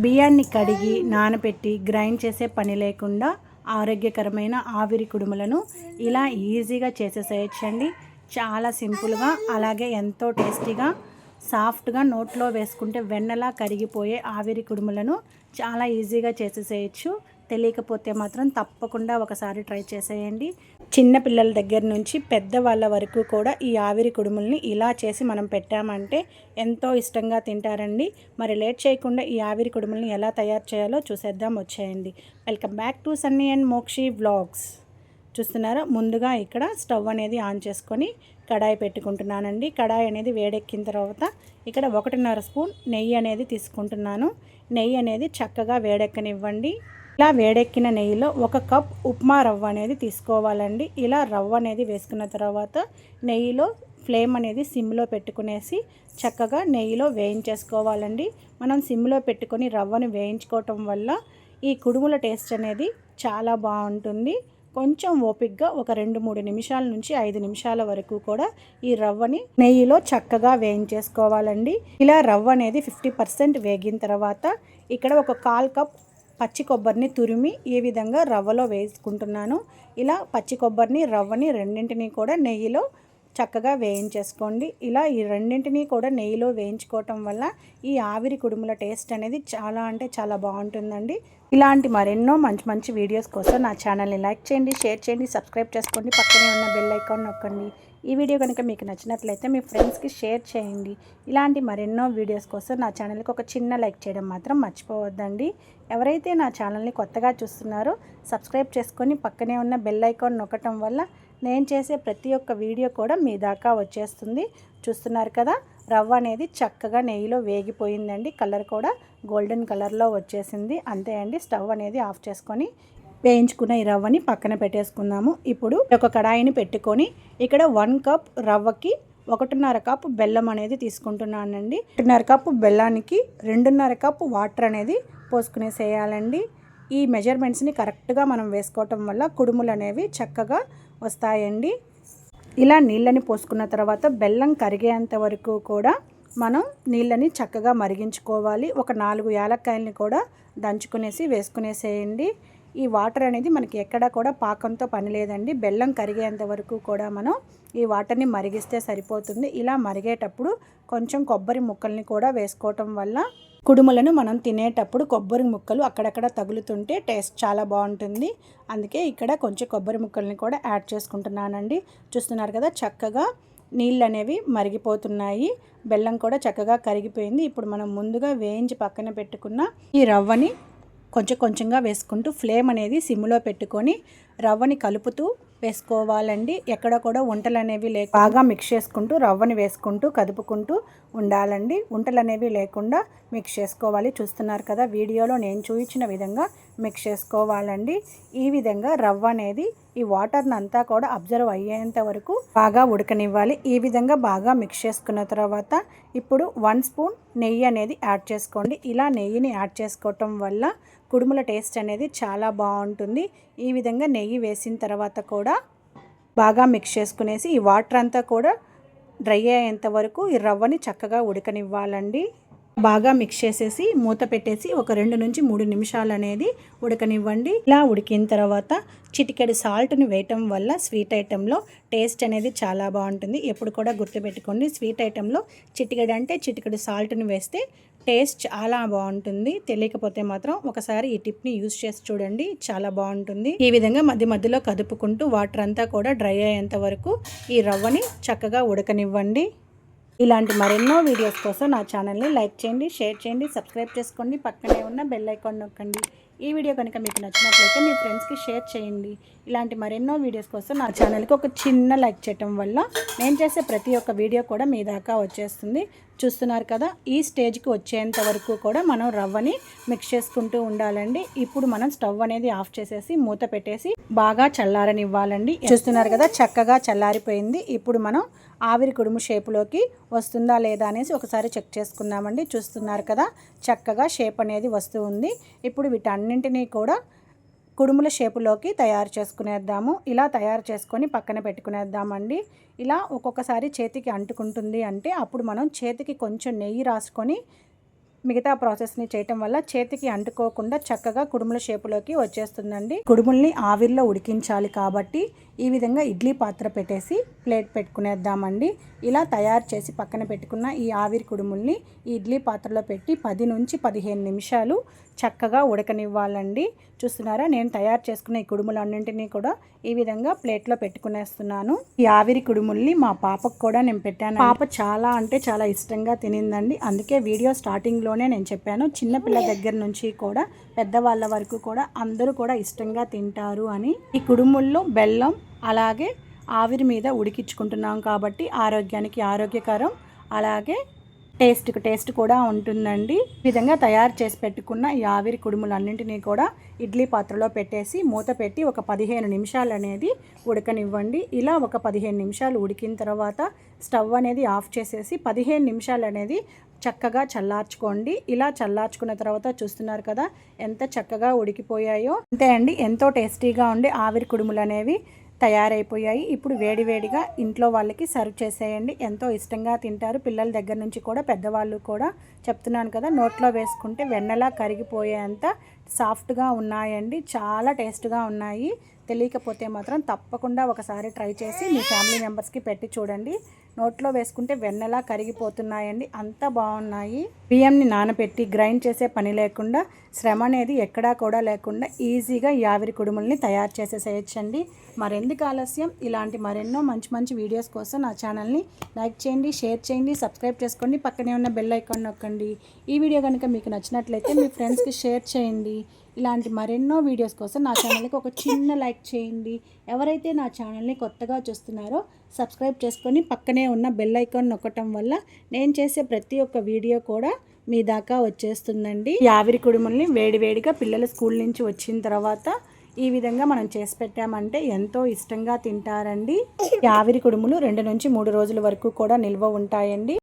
బియ్యాన్ని కడిగి నానబెట్టి గ్రైండ్ చేసే పని లేకుండా ఆరోగ్యకరమైన ఆవిరి కుడుములను ఇలా ఈజీగా చేసేసేయచ్చండి. చాలా సింపుల్గా అలాగే ఎంతో టేస్టీగా సాఫ్ట్గా నోట్లో వేసుకుంటే వెన్నలా కరిగిపోయే ఆవిరి కుడుములను చాలా ఈజీగా చేసేసేయచ్చు. తెలియకపోతే మాత్రం తప్పకుండా ఒకసారి ట్రై చేసేయండి. చిన్న పిల్లల దగ్గర నుంచి పెద్దవాళ్ళ వరకు కూడా ఈ ఆవిరి కుడుముల్ని ఇలా చేసి మనం పెట్టామంటే ఎంతో ఇష్టంగా తింటారండి. మరి లేట్ చేయకుండా ఈ ఆవిరి కుడుముల్ని ఎలా తయారు చేయాలో చూసేద్దాం వచ్చేయండి. Welcome back to Sunny and Mokshi vlogs. చూస్తున్నారా? ముందుగా ఇక్కడ స్టవ్ అనేది ఆన్ చేసుకొని కడాయి పెట్టుకుంటున్నానండి. కడాయి అనేది వేడెక్కిన తర్వాత ఇక్కడ ఒకటిన్నర స్పూన్ నెయ్యి అనేది తీసుకుంటున్నాను. నెయ్యి అనేది చక్కగా వేడెక్కనివ్వండి. ఇలా వేడెక్కిన నెయ్యిలో ఒక కప్ ఉప్మా రవ్వ అనేది తీసుకోవాలండి. ఇలా రవ్వ అనేది వేసుకున్న తర్వాత నెయ్యిలో ఫ్లేమ్ అనేది సిమ్లో పెట్టుకునేసి చక్కగా నెయ్యిలో వేయించేసుకోవాలండి. మనం సిమ్లో పెట్టుకొని రవ్వను వేయించుకోవటం వల్ల ఈ కుడుముల టేస్ట్ అనేది చాలా బాగుంటుంది. కొంచెం ఓపిక్గా ఒక రెండు మూడు నిమిషాల నుంచి ఐదు నిమిషాల వరకు కూడా ఈ రవ్వని నెయ్యిలో చక్కగా వేయించేసుకోవాలండి. ఇలా రవ్వ అనేది ఫిఫ్టీ పర్సెంట్ వేగిన తర్వాత ఇక్కడ ఒక కాల్ కప్ పచ్చి కొబ్బరిని తురిమి ఈ విధంగా రవ్వలో వేసుకుంటున్నాను. ఇలా పచ్చి కొబ్బరిని రవ్వని రెండింటిని కూడా నెయ్యిలో చక్కగా వేయించేసుకోండి. ఇలా ఈ రెండింటినీ కూడా నెయ్యిలో వేయించుకోవటం వల్ల ఈ ఆవిరి కుడుముల టేస్ట్ అనేది చాలా అంటే చాలా బాగుంటుందండి. ఇలాంటి మరెన్నో మంచి మంచి వీడియోస్ కోసం నా ఛానల్ని లైక్ చేయండి షేర్ చేయండి సబ్స్క్రైబ్ చేసుకోండి. పక్కనే ఉన్న బెల్ ఐకాన్ నొక్కండి. ఈ వీడియో కనుక మీకు నచ్చినట్లయితే మీ ఫ్రెండ్స్కి షేర్ చేయండి. ఇలాంటి మరెన్నో వీడియోస్ కోసం నా ఛానల్కి ఒక చిన్న లైక్ చేయడం మాత్రం మర్చిపోవద్దండి. ఎవరైతే నా ఛానల్ని కొత్తగా చూస్తున్నారో సబ్స్క్రైబ్ చేసుకొని పక్కనే ఉన్న బెల్ ఐకాన్ నొక్కటం వల్ల నేను చేసే ప్రతి ఒక్క వీడియో కూడా మీ దాకా వచ్చేస్తుంది. చూస్తున్నారు కదా రవ్వ అనేది చక్కగా నెయ్యిలో వేగిపోయిందండి. కలర్ కూడా గోల్డెన్ కలర్లో వచ్చేసింది. అంతే అండి స్టవ్ అనేది ఆఫ్ చేసుకొని వేయించుకున్న ఈ రవ్వని పక్కన పెట్టేసుకుందాము. ఇప్పుడు ఒక కడాయిని పెట్టుకొని ఇక్కడ వన్ కప్ రవ్వకి ఒకటిన్నర కప్పు బెల్లం అనేది తీసుకుంటున్నానండి. ఒకటిన్నర కప్పు బెల్లానికి రెండున్నర కప్పు వాటర్ అనేది పోసుకునేసేయాలండి. ఈ మెజర్మెంట్స్ని కరెక్ట్గా మనం వేసుకోవటం వల్ల కుడుములు అనేవి చక్కగా వస్తాయండి. ఇలా నీళ్ళని పోసుకున్న తర్వాత బెల్లం కరిగేంత వరకు కూడా మనం నీళ్ళని చక్కగా మరిగించుకోవాలి. ఒక నాలుగు యాలక్కాయలని కూడా దంచుకునేసి వేసుకునేసేయండి. ఈ వాటర్ అనేది మనకి ఎక్కడ కూడా పాకంతో పని లేదండి. బెల్లం కరిగేంత వరకు కూడా మనం ఈ వాటర్ని మరిగిస్తే సరిపోతుంది. ఇలా మరిగేటప్పుడు కొంచెం కొబ్బరి ముక్కల్ని కూడా వేసుకోవటం వల్ల కుడుములను మనం తినేటప్పుడు కొబ్బరి ముక్కలు అక్కడక్కడ తగులుతుంటే టేస్ట్ చాలా బాగుంటుంది. అందుకే ఇక్కడ కొంచెం కొబ్బరి ముక్కల్ని కూడా యాడ్ చేసుకుంటున్నానండి. చూస్తున్నారు కదా చక్కగా నీళ్ళు అనేవి మరిగిపోతున్నాయి. బెల్లం కూడా చక్కగా కరిగిపోయింది. ఇప్పుడు మనం ముందుగా వేయించి పక్కన పెట్టుకున్న ఈ రవ్వని కొంచెం కొంచెంగా వేసుకుంటూ ఫ్లేమ్ అనేది సిమ్లో పెట్టుకొని రవ్వని కలుపుతూ వేసుకోవాలండి. ఎక్కడ కూడా వంటలు అనేవి లేక బాగా మిక్స్ చేసుకుంటూ రవ్వని వేసుకుంటూ కదుపుకుంటూ ఉండాలండి. వంటలు అనేవి లేకుండా మిక్స్ చేసుకోవాలి. చూస్తున్నారు కదా వీడియోలో నేను చూపించిన విధంగా మిక్స్ చేసుకోవాలండి. ఈ విధంగా రవ్వ అనేది ఈ వాటర్ని అంతా కూడా అబ్జర్వ్ అయ్యేంత వరకు బాగా ఉడకనివ్వాలి. ఈ విధంగా బాగా మిక్స్ చేసుకున్న తర్వాత ఇప్పుడు వన్ స్పూన్ నెయ్యి అనేది యాడ్ చేసుకోండి. ఇలా నెయ్యిని యాడ్ చేసుకోవటం వల్ల కుడుముల టేస్ట్ అనేది చాలా బాగుంటుంది. ఈ విధంగా నెయ్యి వేసిన తర్వాత కూడా బాగా మిక్స్ చేసుకునేసి ఈ వాటర్ అంతా కూడా డ్రై అయ్యేంత వరకు ఈ రవ్వని చక్కగా ఉడకనివ్వాలండి. బాగా మిక్స్ చేసేసి మూత పెట్టేసి ఒక రెండు నుంచి మూడు నిమిషాలు అనేది ఉడకనివ్వండి. ఇలా ఉడికిన తర్వాత చిటికెడు సాల్ట్ని వేయటం వల్ల స్వీట్ ఐటెంలో టేస్ట్ అనేది చాలా బాగుంటుంది. ఎప్పుడు కూడా గుర్తుపెట్టుకోండి స్వీట్ ఐటెంలో చిటికెడు అంటే చిటికెడు సాల్ట్ని వేస్తే టేస్ట్ చాలా బాగుంటుంది. తెలియకపోతే మాత్రం ఒకసారి ఈ టిప్ని యూస్ చేసి చూడండి చాలా బాగుంటుంది. ఈ విధంగా మధ్య మధ్యలో కదుపుకుంటూ వాటర్ అంతా కూడా డ్రై అయ్యేంత వరకు ఈ రవ్వని చక్కగా ఉడకనివ్వండి. ఇలాంటి మరెన్నో వీడియోస్ కోసం నా ఛానల్ని లైక్ చేయండి షేర్ చేయండి సబ్స్క్రైబ్ చేసుకోండి. పక్కనే ఉన్న బెల్ ఐకాన్ నొక్కండి. ఈ వీడియో కనుక మీకు నచ్చినట్లయితే మీ ఫ్రెండ్స్కి షేర్ చేయండి. ఇలాంటి మరెన్నో వీడియోస్ కోసం నా ఛానల్కి ఒక చిన్న లైక్ చేయటం వల్ల నేను చేసే ప్రతి ఒక్క వీడియో కూడా మీ దాకా వచ్చేస్తుంది. చూస్తున్నారు కదా ఈ స్టేజ్కి వచ్చేంత వరకు కూడా మనం రవ్వని మిక్స్ చేసుకుంటూ ఉండాలండి. ఇప్పుడు మనం స్టవ్ అనేది ఆఫ్ చేసేసి మూత పెట్టేసి బాగా చల్లారనివ్వాలండి. చూస్తున్నారు కదా చక్కగా చల్లారిపోయింది. ఇప్పుడు మనం ఆవిరి కుడుము షేపులోకి వస్తుందా లేదా అనేసి ఒకసారి చెక్ చేసుకుందామండి. చూస్తున్నారు కదా చక్కగా షేప్ అనేది వస్తూ ఉంది. ఇప్పుడు వీటన్నింటినీ కూడా కుడుముల షేపులోకి తయారు చేసుకునేద్దాము. ఇలా తయారు చేసుకొని పక్కన పెట్టుకునేద్దామండి. ఇలా ఒక్కొక్కసారి చేతికి అంటుకుంటుంది అంటే అప్పుడు మనం చేతికి కొంచెం నెయ్యి రాసుకొని మిగతా ప్రాసెస్ని చేయటం వల్ల చేతికి అంటుకోకుండా చక్కగా కుడుముల షేపులోకి వచ్చేస్తుందండి. కుడుముల్ని ఆవిరిలో ఉడికించాలి కాబట్టి ఈ విధంగా ఇడ్లీ పాత్ర పెట్టేసి ప్లేట్ పెట్టుకునేద్దామండి. ఇలా తయారు చేసి పక్కన పెట్టుకున్న ఈ ఆవిరి కుడుముల్ని ఈ ఇడ్లీ పాత్రలో పెట్టి పది నుంచి పదిహేను నిమిషాలు చక్కగా ఉడకనివ్వాలండి. చూస్తున్నారా? నేను తయారు చేసుకున్న ఈ కుడుములన్నింటినీ కూడా ఈ విధంగా ప్లేట్లో పెట్టుకునేస్తున్నాను. ఈ ఆవిరి కుడుముల్ని మా పాపకు కూడా నేను పెట్టాను పాప చాలా అంటే చాలా ఇష్టంగా తినిందండి. అందుకే వీడియో స్టార్టింగ్లో స్టార్టింగ్లోనే నేను చెప్పాను. చిన్నపిల్ల దగ్గర నుంచి కూడా పెద్దవాళ్ళ వరకు కూడా అందరూ కూడా ఇష్టంగా తింటారు అని ఈ కుడుముల్లో బెల్లం అలాగే ఆవిరి మీద ఉడికించుకుంటున్నాం కాబట్టి ఆరోగ్యానికి ఆరోగ్యకరం. అలాగే టేస్ట్కి టేస్ట్ కూడా ఉంటుందండి. ఈ విధంగా తయారు చేసి పెట్టుకున్న ఈ ఆవిరి కుడుములన్నింటినీ కూడా ఇడ్లీ పాత్రలో పెట్టేసి మూత పెట్టి ఒక పదిహేను నిమిషాలు అనేది ఉడకనివ్వండి. ఇలా ఒక పదిహేను నిమిషాలు ఉడికిన తర్వాత స్టవ్ అనేది ఆఫ్ చేసేసి పదిహేను నిమిషాలు అనేది చక్కగా చల్లార్చుకోండి. ఇలా చల్లార్చుకున్న తర్వాత చూస్తున్నారు కదా ఎంత చక్కగా ఉడికిపోయాయో. అంతే అండి ఎంతో టేస్టీగా ఉండే ఆవిరి కుడుములు అనేవి తయారైపోయాయి. ఇప్పుడు వేడివేడిగా ఇంట్లో వాళ్ళకి సర్వ్ చేసేయండి. ఎంతో ఇష్టంగా తింటారు. పిల్లల దగ్గర నుంచి కూడా పెద్దవాళ్ళు కూడా చెప్తున్నాను కదా నోట్లో వేసుకుంటే వెన్నలా కరిగిపోయేంత సాఫ్ట్గా ఉన్నాయండి. చాలా టేస్ట్గా ఉన్నాయి. తెలియకపోతే మాత్రం తప్పకుండా ఒకసారి ట్రై చేసి మీ ఫ్యామిలీ మెంబర్స్కి పెట్టి చూడండి. నోట్లో వేసుకుంటే వెన్నెలా కరిగిపోతున్నాయండి. అంత బాగున్నాయి. బియ్యంని నానబెట్టి గ్రైండ్ చేసే పని లేకుండా శ్రమ అనేది ఎక్కడా కూడా లేకుండా ఈజీగా యావిరి కుడుముల్ని తయారు చేసేసేయచ్చండి. మరెందుకు ఆలస్యం? ఇలాంటి మరెన్నో మంచి మంచి వీడియోస్ కోసం నా ఛానల్ని లైక్ చేయండి షేర్ చేయండి సబ్స్క్రైబ్ చేసుకోండి. పక్కనే ఉన్న బెల్ ఐకాన్ నొక్కండి. ఈ వీడియో కనుక మీకు నచ్చినట్లయితే మీ ఫ్రెండ్స్కి షేర్ చేయండి. ఇలాంటి మరెన్నో వీడియోస్ కోసం నా ఛానల్కి ఒక చిన్న లైక్ చేయండి. ఎవరైతే నా ఛానల్ని కొత్తగా చూస్తున్నారో సబ్స్క్రైబ్ చేసుకొని పక్కనే ఉన్న బెల్ ఐకాన్ నొక్కటం వల్ల నేను చేసే ప్రతి ఒక్క వీడియో కూడా మీ దాకా వచ్చేస్తుందండి. యావిరి కుడుముల్ని వేడివేడిగా పిల్లలు స్కూల్ నుంచి వచ్చిన తర్వాత ఈ విధంగా మనం చేసి పెట్టామంటే ఎంతో ఇష్టంగా తింటారండి. యావిరి ఆవిరి కుడుములు రెండు నుంచి మూడు రోజుల వరకు కూడా నిల్వ ఉంటాయండి.